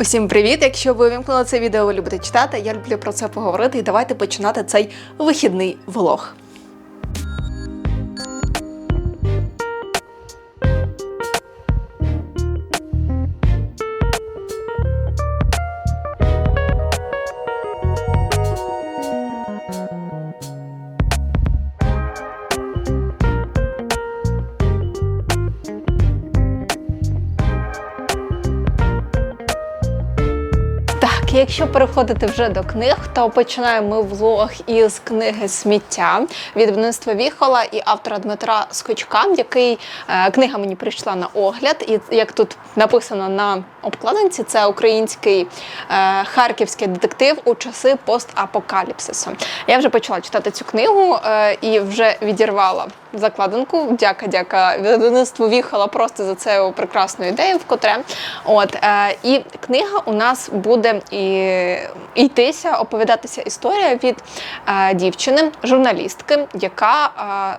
Усім привіт! Якщо ви вимкнули це відео, ви любите читати, я люблю про це поговорити. І давайте починати цей вихідний влог. Якщо переходити вже до книг, то починаємо ми влог із книги Сміття від видавництва Віхола і автора Дмитра Скочка, який е, книга мені прийшла на огляд, і як тут написано на обкладинці, це український е, харківський детектив у часи постапокаліпсису. Я вже почала читати цю книгу е, і вже відірвала закладинку. Дяка, дяка видавництву Віхола просто за цю прекрасну ідею, вкотре. От е, і книга у нас буде і йтися, оповідатися історія від е, дівчини, журналістки, яка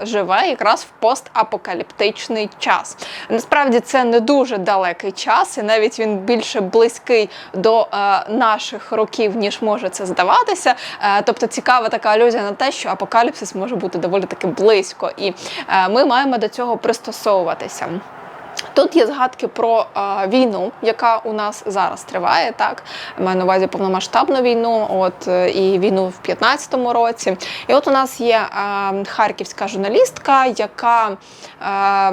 е, живе якраз в постапокаліптичний час. Насправді це не дуже далекий час, і навіть він більше близький до е, наших років, ніж може це здаватися. Тобто цікава така алюзія на те, що апокаліпсис може бути доволі таки близько, і ми маємо до цього пристосовуватися. Тут є згадки про е, війну, яка у нас зараз триває. Так маю на увазі повномасштабну війну, от е, і війну в 15-му році. І от у нас є е, харківська журналістка, яка е,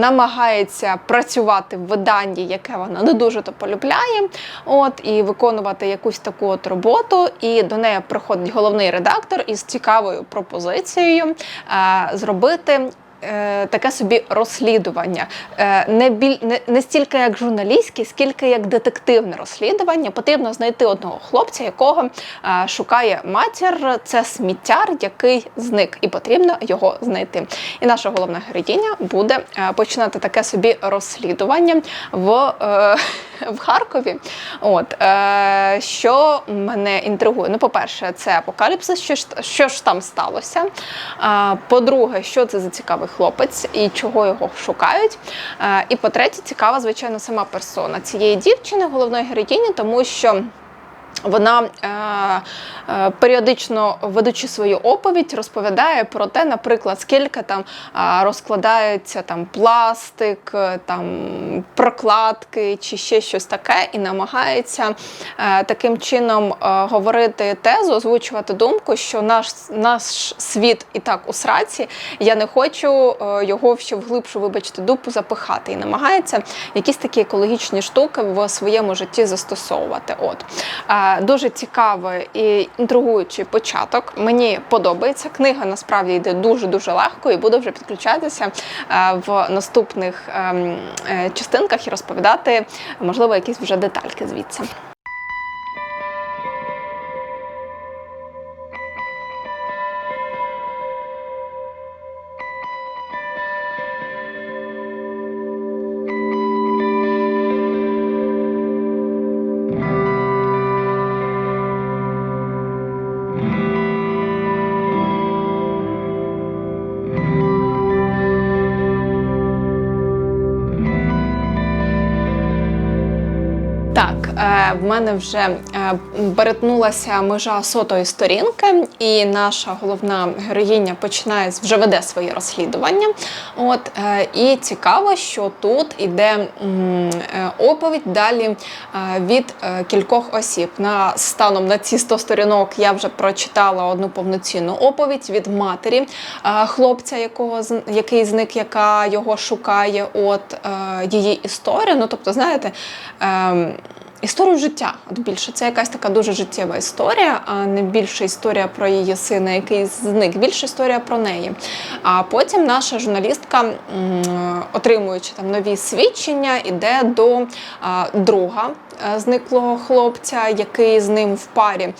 намагається працювати в виданні, яке вона не дуже то полюбляє, от і виконувати якусь таку от роботу. І до неї приходить головний редактор із цікавою пропозицією е, зробити таке собі розслідування. Е, не, біль, не, не стільки як журналістське, скільки як детективне розслідування. Потрібно знайти одного хлопця, якого е, шукає матір. Це сміттяр, який зник, і потрібно його знайти. І наша головна героїня буде е, починати таке собі розслідування в, е, в Харкові. От, е, що мене інтригує? Ну, по-перше, це апокаліпсис, що ж, що ж там сталося. Е, По-друге, що це за цікавий хлопець і чого його шукають. Е, І по-третє, цікава, звичайно, сама персона цієї дівчини, головної героїні, тому що. Вона е, е, періодично ведучи свою оповідь, розповідає про те, наприклад, скільки там розкладається там пластик, е, там прокладки чи ще щось таке, і намагається е, таким чином е, говорити тезу, озвучувати думку, що наш, наш світ і так у сраці, я не хочу е, його ще в глибшу, вибачте, дупу запихати. І намагається якісь такі екологічні штуки в своєму житті застосовувати. От. Е, Дуже цікавий і інтригуючий початок. Мені подобається. Книга насправді йде дуже-дуже легко і буду вже підключатися е, в наступних ем, е, частинках і розповідати, можливо, якісь вже детальки звідси. В мене вже е, перетнулася межа сотої сторінки, і наша головна героїня починає вже веде своє розслідування. От е, і цікаво, що тут іде е, оповідь далі від кількох осіб. На станом на ці 100 сторінок я вже прочитала одну повноцінну оповідь від матері хлопця, якого який зник, яка його шукає. От її історія. Ну тобто, знаєте. Е, Історію життя, от більше це якась така дуже життєва історія, а не більше історія про її сина, який зник, більше історія про неї. А потім наша журналістка, отримуючи там нові свідчення, іде до друга е, зниклого хлопця, який з ним в парі е,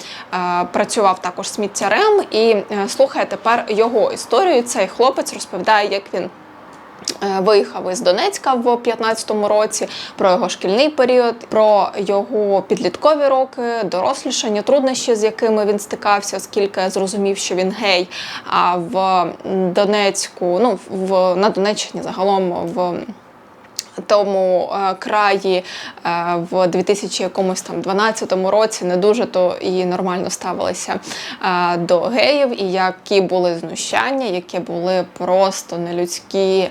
працював також сміттярем, і е, слухає тепер його історію. Цей хлопець розповідає, як він. Е, Виїхав із Донецька в 15-му році про його шкільний період, про його підліткові роки, дорослішання, труднощі, з якими він стикався, оскільки зрозумів, що він гей. А в Донецьку, ну в на Донеччині загалом в тому е, краї е, в 2000 якомусь 12 році не дуже то і нормально ставилися е, до геїв, і які були знущання, які були просто нелюдські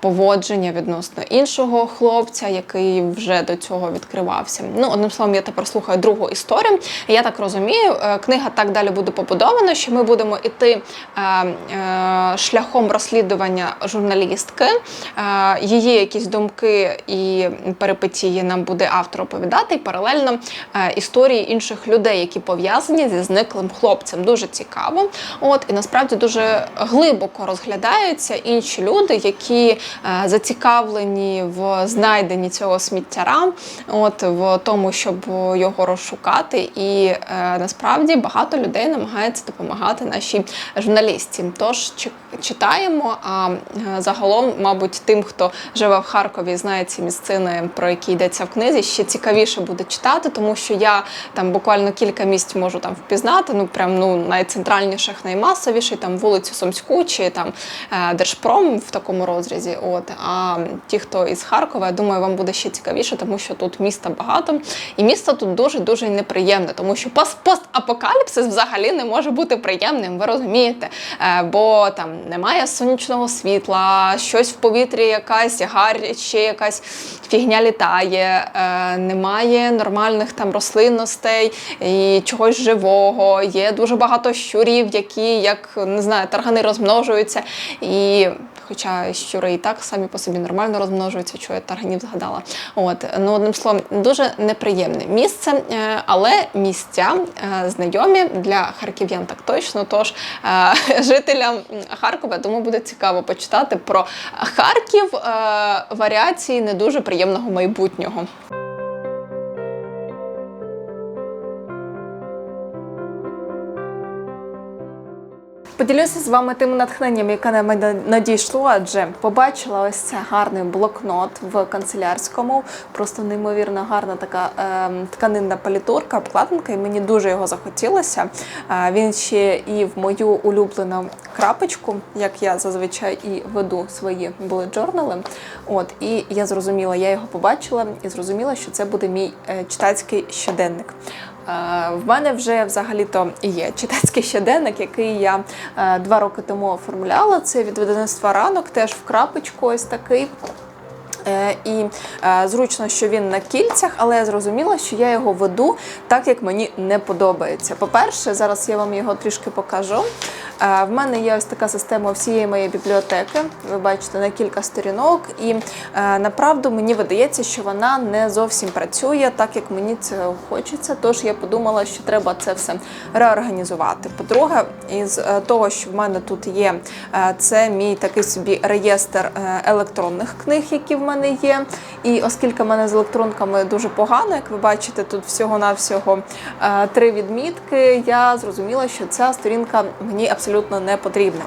поводження відносно іншого хлопця, який вже до цього відкривався. Ну, одним словом, я тепер слухаю другу історію. Я так розумію, книга так далі буде побудована, що ми будемо іти шляхом розслідування журналістки. Її якісь думки і перипетії нам буде автор оповідати, і паралельно е, історії інших людей, які пов'язані зі зниклим хлопцем. Дуже цікаво. От і насправді дуже глибоко розглядаються інші люди, які е, зацікавлені в знайденні цього сміттяра, от в тому, щоб його розшукати. І е, насправді багато людей намагається допомагати нашій журналістці. Тож читаємо. А загалом, мабуть, тим, хто живе в Харкові, знає ці місцини, про які йдеться в книзі, ще цікавіше буде читати, тому що я там буквально кілька місць можу там впізнати. Ну прям ну найцентральніших, наймасовіший, там вулицю Сумську чи там е, Держпром в такому розрізі. От а ті, хто із Харкова, я думаю, вам буде ще цікавіше, тому що тут міста багато, і місто тут дуже дуже неприємне, тому що пос- постапокаліпсис взагалі не може бути приємним. Ви розумієте? Е, бо там немає сонячного світла, щось в повітрі, якась гарь, ще якась фігня літає, е, немає нормальних там рослинностей і чогось живого. Є дуже багато щурів, які, як не знаю, таргани розмножуються. І Хоча щури і так самі по собі нормально розмножуються, що я тарганів згадала. От ну одним словом, дуже неприємне місце, е, але місця е, знайомі для харків'ян так точно. Тож жителям Харкова, тому буде цікаво почитати про Харків е, варіації не дуже приємного майбутнього. Поділюся з вами тим натхненням, яке на мене надійшло, адже побачила ось це гарний блокнот в канцелярському. Просто неймовірно гарна така е, тканинна палітурка, обкладинка, і мені дуже його захотілося. Е, він ще і в мою улюблену крапочку, як я зазвичай і веду свої булет-джорнали. От і я зрозуміла, я його побачила і зрозуміла, що це буде мій е, читацький щоденник. В мене вже взагалі-то є читацький щоденник, який я е, два роки тому оформляла. Це від видавництва ранок, теж в крапочку, ось такий. Е, І е, зручно, що він на кільцях, але я зрозуміла, що я його веду так, як мені не подобається. По-перше, зараз я вам його трішки покажу. В мене є ось така система всієї моєї бібліотеки. Ви бачите на кілька сторінок, і е, направду мені видається, що вона не зовсім працює так, як мені це хочеться. Тож я подумала, що треба це все реорганізувати. По-друге, із е, того, що в мене тут є, е, це мій такий собі реєстр електронних книг, які в мене є. І оскільки в мене з електронками дуже погано, як ви бачите, тут всього-навсього три відмітки, я зрозуміла, що ця сторінка мені абсолютно не потрібна.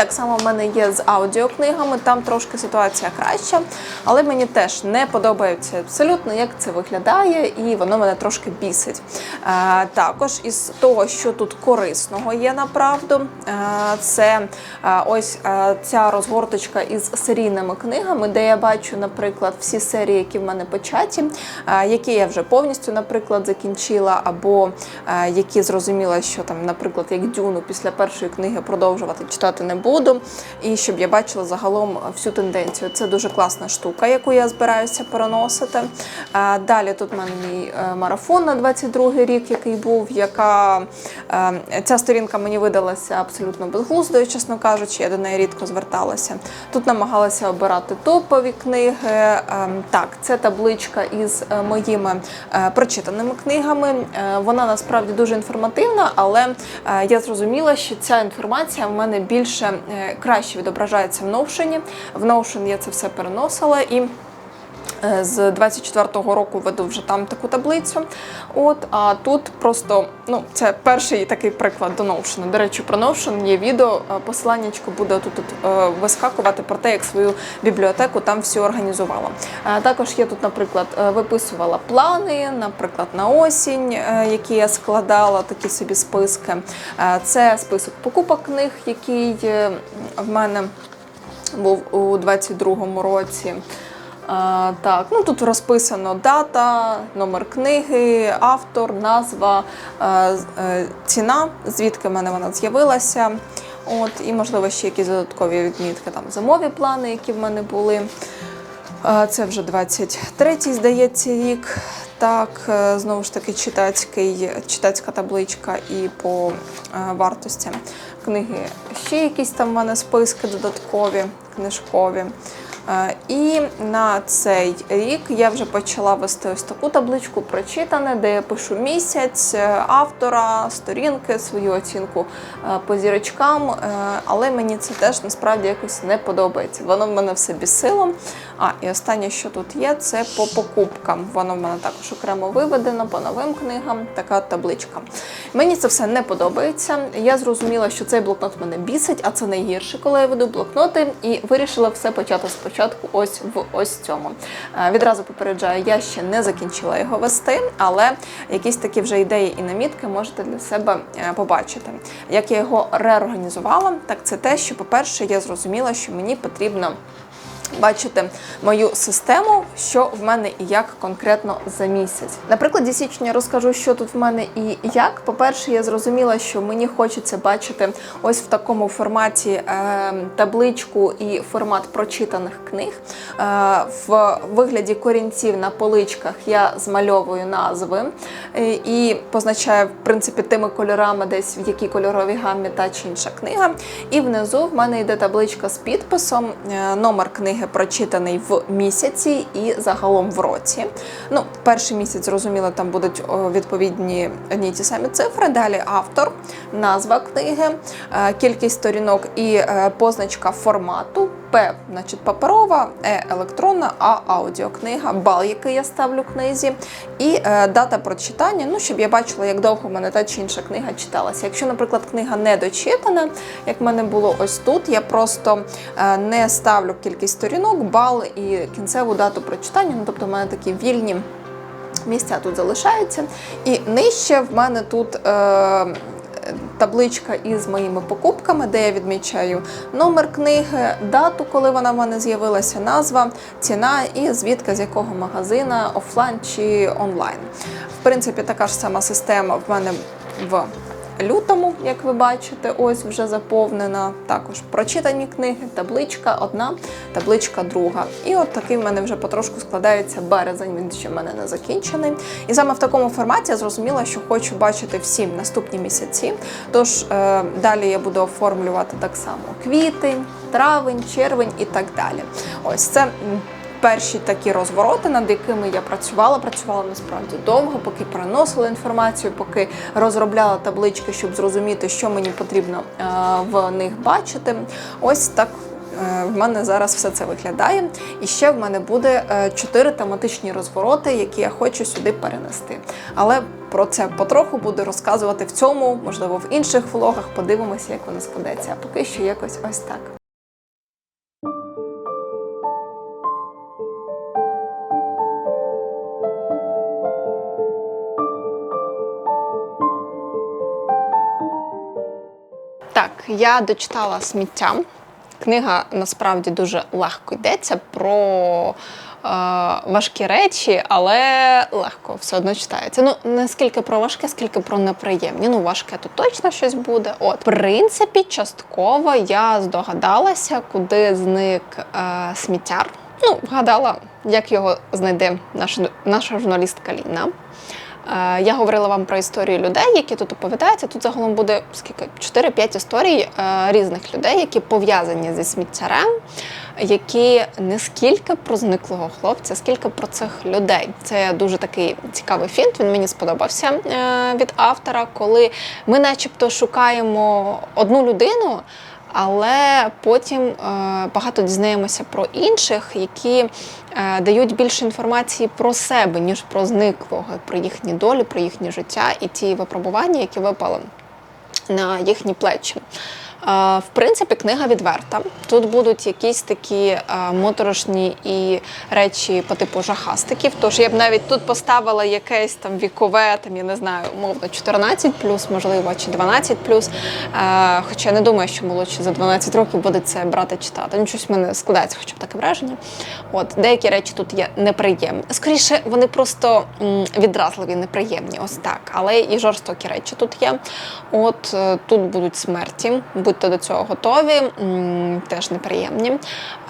Так само в мене є з аудіокнигами, там трошки ситуація краща, але мені теж не подобається абсолютно, як це виглядає, і воно мене трошки бісить. Е, також із того, що тут корисного є направду, е, це е, ось е, ця розгорточка із серійними книгами, де я бачу, наприклад, всі серії, які в мене початі, е, які я вже повністю, наприклад, закінчила, або е, які зрозуміла, що там, наприклад, як дюну після першої книги продовжувати читати не буду. І щоб я бачила загалом всю тенденцію. Це дуже класна штука, яку я збираюся переносити. Е, Далі тут в мене мій е, марафон на 22 рік, який був, яка е, ця сторінка мені видалася абсолютно безглуздою, чесно кажучи, я до неї рідко зверталася. Тут намагалася обирати топові книги. Так, це табличка із моїми прочитаними книгами. Вона насправді дуже інформативна, але я зрозуміла, що ця інформація в мене більше краще відображається в Notion. В Notion я це все переносила і. Е, З 24-го року веду вже там таку таблицю. От, а тут просто ну, це перший такий приклад до Notion. До речі, про Notion є відео, е, посиланнячко буде тут, е, вискакувати про те, як свою бібліотеку там всю організувала. Також я тут, наприклад, виписувала плани, наприклад, на осінь, які я складала, такі собі списки. Це список покупок книг, який в мене був у 22-му році. А, так, ну тут розписано дата, номер книги, автор, назва, е, е, ціна, звідки в мене вона з'явилася. От, і, можливо, ще якісь додаткові відмітки, там зимові плани, які в мене були. Це вже 23-й, здається, рік. Так, е, знову ж таки, читацький, читацька табличка і по е, вартості книги. Ще якісь там в мене списки додаткові, книжкові. Е, І на цей рік я вже почала вести ось таку табличку прочитане, де я пишу місяць, е, автора, сторінки, свою оцінку е, по зірочкам. Але мені це теж насправді якось не подобається. Воно в мене все бісило. А, і останнє, що тут є, це по покупкам. Воно в мене також окремо виведено по новим книгам. Така табличка. Мені це все не подобається. Я зрозуміла, що цей блокнот мене бісить, а це найгірше, коли я веду блокноти, і вирішила все почати спочатку. Ось в ось цьому. Е, Відразу попереджаю, я ще не закінчила його вести, але якісь такі вже ідеї і намітки можете для себе е, побачити. Як я його реорганізувала, так це те, що, по-перше, я зрозуміла, що мені потрібно бачити мою систему, що в мене і як конкретно за місяць. На прикладі січня розкажу, що тут в мене і як. По-перше, я зрозуміла, що мені хочеться бачити ось в такому форматі е, табличку і формат прочитаних книг. Е, в вигляді корінців на поличках я змальовую назви е, і позначаю в принципі тими кольорами, десь в якій кольоровій гаммі та чи інша книга. І внизу в мене йде табличка з підписом, номер книги прочитаний в місяці і загалом в році. Ну, перший місяць, зрозуміло, там будуть відповідні одні ті самі цифри. Далі автор, назва книги, е, кількість сторінок і е, позначка формату. П, значить, паперова, Е електронна, А аудіокнига, бал, який я ставлю книзі, і е, дата прочитання, ну, щоб я бачила, як довго в мене та чи інша книга читалася. Якщо, наприклад, книга не дочитана, як в мене було ось тут, я просто е, не ставлю кількість сторінок, бал і кінцеву дату прочитання. Ну, тобто в мене такі вільні місця тут залишаються. І нижче в мене тут. Е, Табличка із моїми покупками, де я відмічаю номер книги, дату, коли вона в мене з'явилася, назва, ціна і звідки з якого магазина, офлайн чи онлайн. В принципі, така ж сама система в мене в лютому, як ви бачите, ось вже заповнена. Також прочитані книги, табличка одна, табличка друга. І от такий в мене вже потрошку складається березень, він ще в мене не закінчений. І саме в такому форматі я зрозуміла, що хочу бачити всі наступні місяці. Тож е, далі я буду оформлювати так само квітень, травень, червень і так далі. Ось це. Перші такі розвороти, над якими я працювала, працювала насправді довго, поки переносила інформацію, поки розробляла таблички, щоб зрозуміти, що мені потрібно е, в них бачити. Ось так е, в мене зараз все це виглядає. І ще в мене буде е, чотири тематичні розвороти, які я хочу сюди перенести. Але про це потроху буду розказувати в цьому, можливо, в інших влогах. Подивимося, як воно складеться. А поки що якось ось так. Так, я дочитала сміття. Книга насправді дуже легко йдеться про е, важкі речі, але легко все одно читається. Ну, не скільки про важке, скільки про неприємні. Ну, важке тут точно щось буде. От, в принципі, частково я здогадалася, куди зник е, сміттяр. Ну, вгадала, як його знайде наша, наша журналістка Ліна. Е, Я говорила вам про історії людей, які тут оповідаються. Тут загалом буде скільки 4-5 історій е, різних людей, які пов'язані зі сміттярем, які не скільки про зниклого хлопця, скільки про цих людей. Це дуже такий цікавий фільм. Він мені сподобався е, від автора, коли ми, начебто, шукаємо одну людину. Але потім е, багато дізнаємося про інших, які е, дають більше інформації про себе, ніж про зниклого, про їхні долі, про їхнє життя і ті випробування, які випали на їхні плечі. В принципі, книга відверта. Тут будуть якісь такі моторошні і речі по типу жахастиків. Тож я б навіть тут поставила якесь там вікове, там я не знаю, умовно 14 можливо, чи 12 Е, Хоча я не думаю, що молодші за 12 років буде це брати читати. Ну, щось в мене складається, хоча б таке враження. От деякі речі тут є неприємні. Скоріше, вони просто відразливі, неприємні, ось так. Але і жорстокі речі тут є. От е, тут будуть смерті, будьте до цього готові, теж неприємні.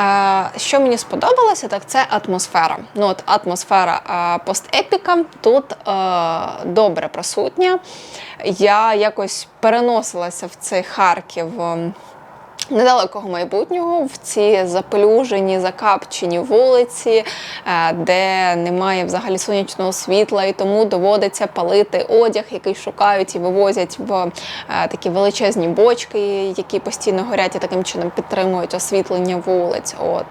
Е, Що мені сподобалося, так це атмосфера. Ну от атмосфера е, постепіка тут е, добре присутня. Я якось переносилася в цей Харків. Недалекого майбутнього в ці запелюжені, закапчені вулиці, е, де немає взагалі сонячного світла, і тому доводиться палити одяг, який шукають і вивозять в е, такі величезні бочки, які постійно горять і таким чином підтримують освітлення вулиць. От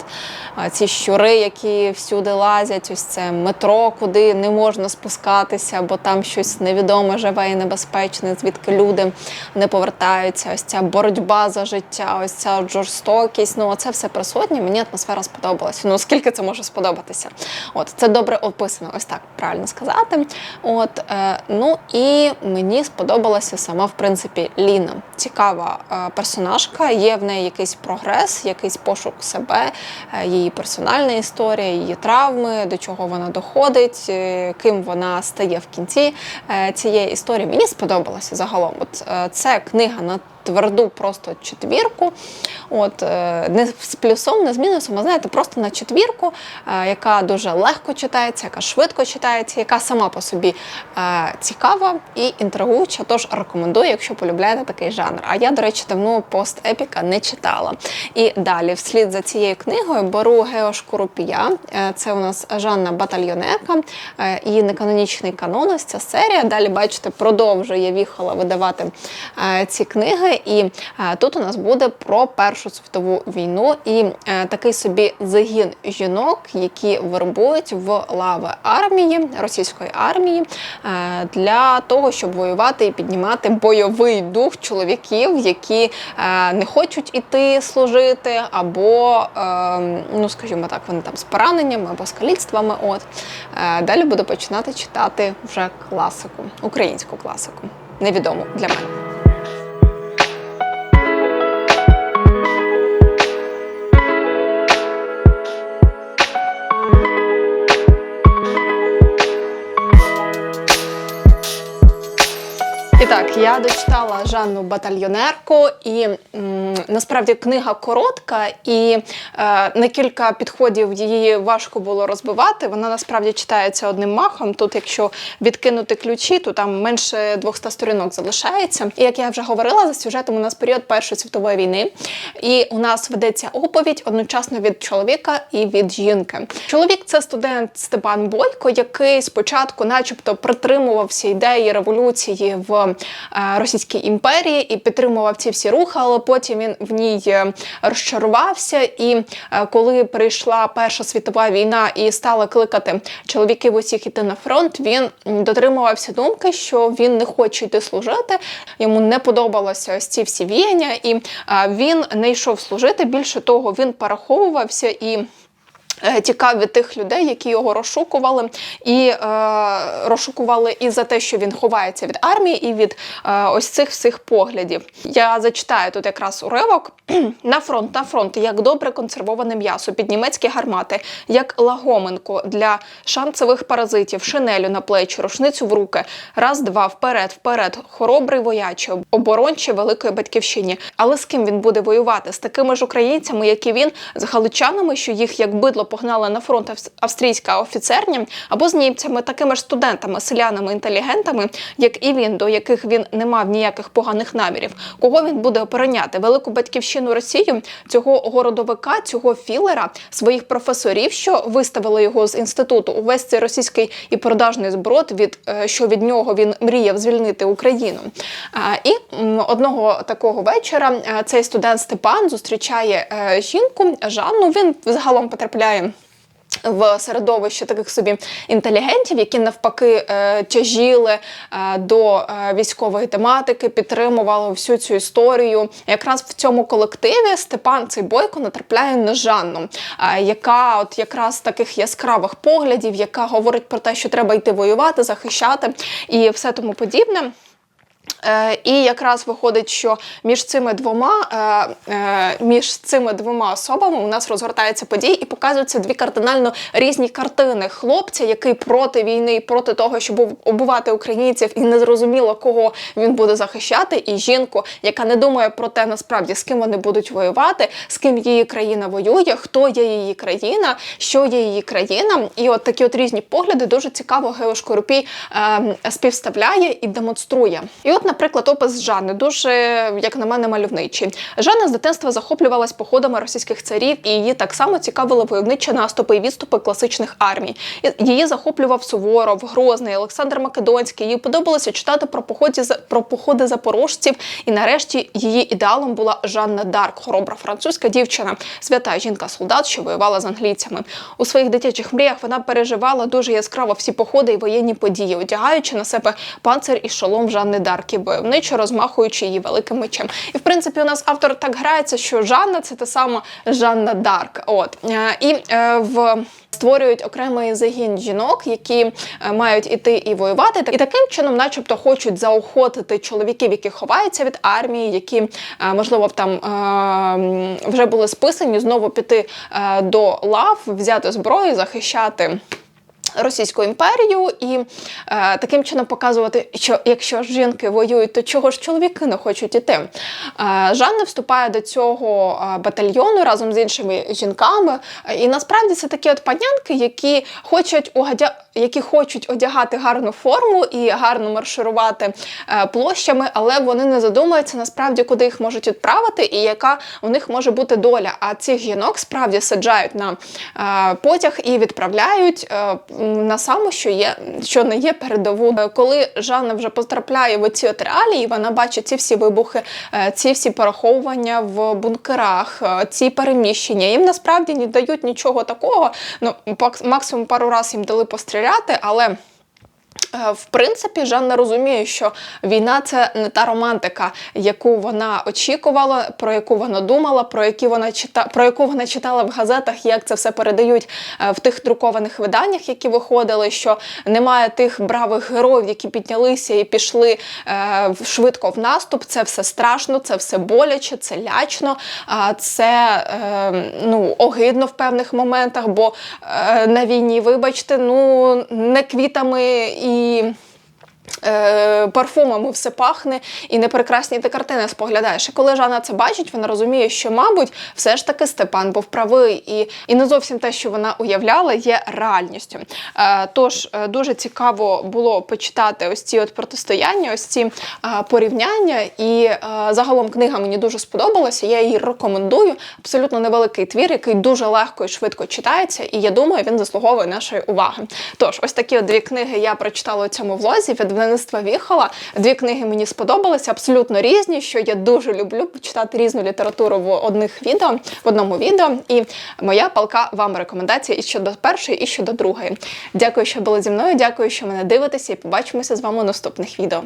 ці щури, які всюди лазять, ось це метро, куди не можна спускатися, бо там щось невідоме живе і небезпечне, звідки люди не повертаються. Ось ця боротьба за життя, ось ця жорстокість. Ну це все присутнє. Мені атмосфера сподобалася. Ну скільки це може сподобатися? От це добре описано, ось так правильно сказати. От е, ну і мені сподобалася сама, в принципі, Ліна. Цікава е, персонажка. Є в неї якийсь прогрес, якийсь пошук себе, е, її персональна історія, її травми, до чого вона доходить, е, ким вона стає в кінці е, цієї історії. Мені сподобалося загалом. От е, це книга на тверду просто четвірку. От, е, не з плюсом, не з мінусом, а знаєте, просто на четвірку, е, яка дуже легко читається, яка швидко читається, яка сама по собі е, цікава і інтригуюча. Тож рекомендую, якщо полюбляєте такий жанр. А я, до речі, давно пост-епіка не читала. І далі, вслід за цією книгою, беру Геошкурупія. Це у нас Жанна Батальйонерка і неканонічний канон. Ось ця серія. Далі, бачите, продовжує Віхола видавати ці книги. І е, тут у нас буде про Першу світову війну і е, такий собі загін жінок, які вербують в лави армії російської армії е, для того, щоб воювати і піднімати бойовий дух чоловіків, які не хочуть іти служити, або, ну скажімо так, вони там з пораненнями або з каліцтвами. От далі буду починати читати вже класику, українську класику. Невідому для мене. І так, я дочитала Жанну батальйонерку, і м, насправді книга коротка, і е, на кілька підходів її важко було розбивати. Вона насправді читається одним махом. Тут, якщо відкинути ключі, то там менше 200 сторінок залишається. І як я вже говорила, за сюжетом у нас період Першої світової війни, і у нас ведеться оповідь одночасно від чоловіка і від жінки. Чоловік це студент Степан Бойко, який спочатку, начебто, притримувався ідеї революції в Російській імперії і підтримував ці всі рухи, але потім він в ній е, розчарувався. І е, коли прийшла Перша світова війна і стала кликати чоловіків усіх іти на фронт, він дотримувався думки, що він не хоче йти служити. Йому не подобалося ось ці всі віяння, і е, він не йшов служити. Більше того, він переховувався і. Е, Тікав від тих людей, які його розшукували, і е, розшукували і за те, що він ховається від армії, і від е, ось цих всіх поглядів. Я зачитаю тут якраз уривок на фронт, на фронт, як добре консервоване м'ясо, під німецькі гармати, як лагоменко для шанцевих паразитів, шинелю на плечі, рушницю в руки, раз, два, вперед, вперед, хоробрий вояче, оборонче великої батьківщині. Але з ким він буде воювати? З такими ж українцями, як і він, з галичанами, що їх як бидло погнала на фронт авс- австрійська офіцерня, або з німцями, такими ж студентами, селянами, інтелігентами, як і він, до яких він не мав ніяких поганих намірів. Кого він буде обороняти? Велику батьківщину Росію, цього городовика, цього філера, своїх професорів, що виставили його з інституту. Увесь цей російський і продажний зброд, від е, що від нього він мріяв звільнити Україну. І одного такого вечора е, цей студент Степан зустрічає е, жінку Жанну. Він загалом потрапляє В середовищі таких собі інтелігентів, які навпаки е, тяжіли е, до е, військової тематики, підтримували всю цю історію. Якраз в цьому колективі Степан цей бойко натрапляє на Жанну, яка от якраз таких яскравих поглядів, яка говорить про те, що треба йти воювати, захищати і все тому подібне. Е, І якраз виходить, що між цими двома е, е, між цими двома особами у нас розгортаються події і показуються дві кардинально різні картини хлопця, який проти війни, проти того, щоб убивати українців, і не зрозуміло, кого він буде захищати, і жінку, яка не думає про те, насправді з ким вони будуть воювати, з ким її країна воює, хто є її країна, що є її країна. І от такі от різні погляди дуже цікаво Геош Коропій е, співставляє і демонструє. І от, наприклад, опис Жанни дуже, як на мене, мальовничий. Жанна з дитинства захоплювалась походами російських царів, і її так само цікавили войовничі наступи і відступи класичних армій. Її захоплював Суворов, Грозний, Олександр Македонський. Їй подобалося читати про походи про походи запорожців. І нарешті її ідеалом була Жанна Дарк, хоробра французька дівчина, свята жінка-солдат, що воювала з англійцями. У своїх дитячих мріях вона переживала дуже яскраво всі походи і воєнні події, одягаючи на себе панцир і шолом Жанни Дарк і войовничо розмахуючи її великим мечем. І в принципі, у нас автор так грається, що Жанна це та сама Жанна Дарк. От Е, і е, в створюють окремий загін жінок, які е, мають іти і воювати, і таким чином, начебто, хочуть заохотити чоловіків, які ховаються від армії, які можливо там вже були списані, знову піти до лав, взяти зброю, захищати. Російську імперію і е, таким чином показувати, що якщо жінки воюють, то чого ж чоловіки не хочуть іти. Е, Жанна вступає до цього е, батальйону разом з іншими жінками. І насправді це такі от панянки, які хочуть угадя... які хочуть одягати гарну форму і гарно марширувати е, площами, але вони не задумуються насправді, куди їх можуть відправити, і яка у них може бути доля. А цих жінок справді саджають на е, потяг і відправляють е, на саму, що є, що не є передову. Е, Коли Жанна вже потрапляє в ці от реалії, вона бачить ці всі вибухи, е, ці всі пораховування в бункерах, е, ці переміщення. Їм насправді не дають нічого такого. Ну, максимум пару разів їм дали постріляти, але. Е, В принципі, Жанна розуміє, що війна це не та романтика, яку вона очікувала, про яку вона думала, про які вона чита, про яку вона читала в газетах, як це все передають е, в тих друкованих виданнях, які виходили. Що немає тих бравих героїв, які піднялися і пішли е, швидко в наступ. Це все страшно, це все боляче, це лячно, це ну огидно в певних моментах. Бо на війні, вибачте, ну не квітами і. І Е, парфумами все пахне і непрекрасні ти картини споглядаєш. І коли Жанна це бачить, вона розуміє, що, мабуть, все ж таки Степан був правий, і, і не зовсім те, що вона уявляла, є реальністю. Е, тож е, дуже цікаво було почитати ось ці от протистояння, ось ці е, порівняння. І е, загалом книга мені дуже сподобалася. Я її рекомендую. Абсолютно невеликий твір, який дуже легко і швидко читається, і я думаю, він заслуговує нашої уваги. Тож, ось такі от дві книги я прочитала у цьому влозі від видавництва Віхола. Дві книги мені сподобалися, абсолютно різні, що я дуже люблю читати різну літературу в одних відео, в одному відео. І моя палка вам рекомендація і щодо першої, і щодо другої. Дякую, що були зі мною. Дякую, що мене дивитеся, і побачимося з вами у наступних відео.